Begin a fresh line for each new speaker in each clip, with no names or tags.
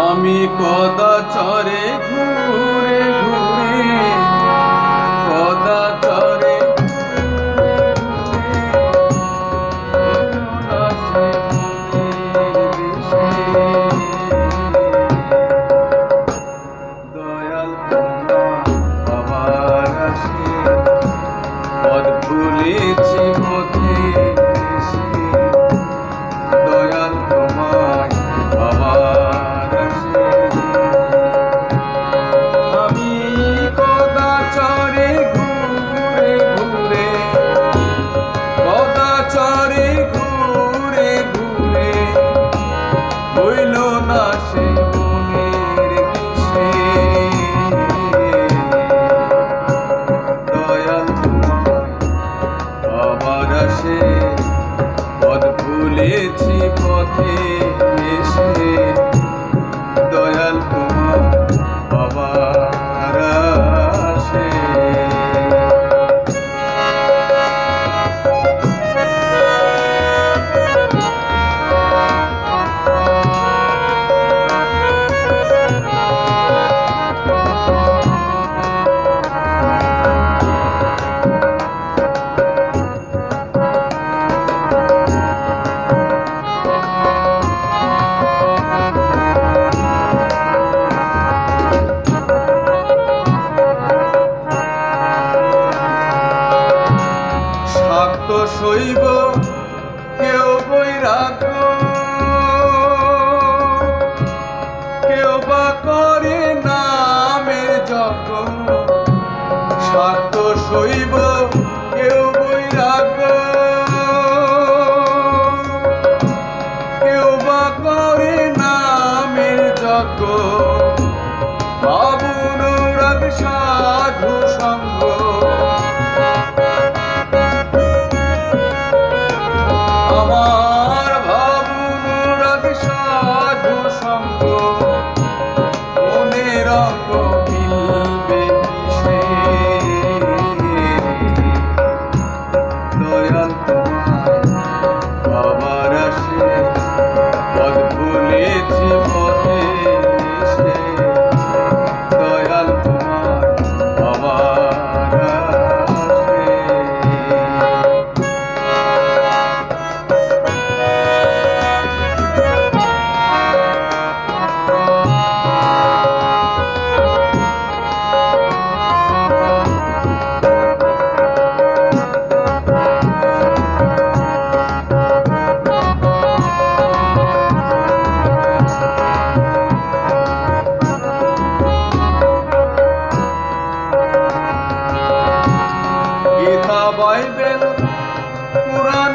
আমি কদাচরে ঘুম কেউ কই রাখো। কেউ বা করে নামের যত স্বার্থ সইব কেউ কই রাখো। কেউ বা করে নামের যত বাবু রাগ সাধু, সঙ্গ। রকম কথা বলবেন পুরাণ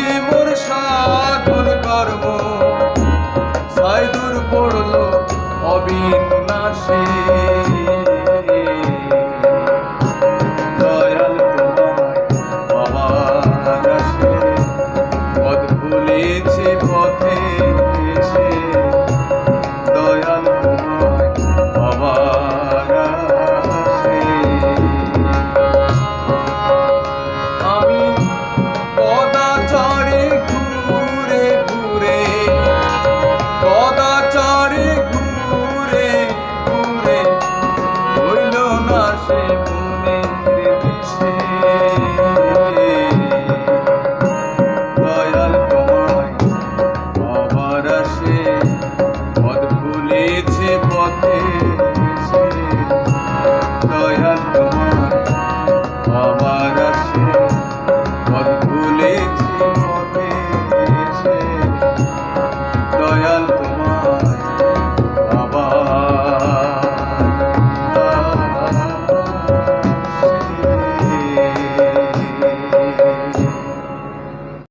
বুঝি মোর সাধন কর্ম। সাইদুর পড়ল অবিনাশে। রয়েছে পথে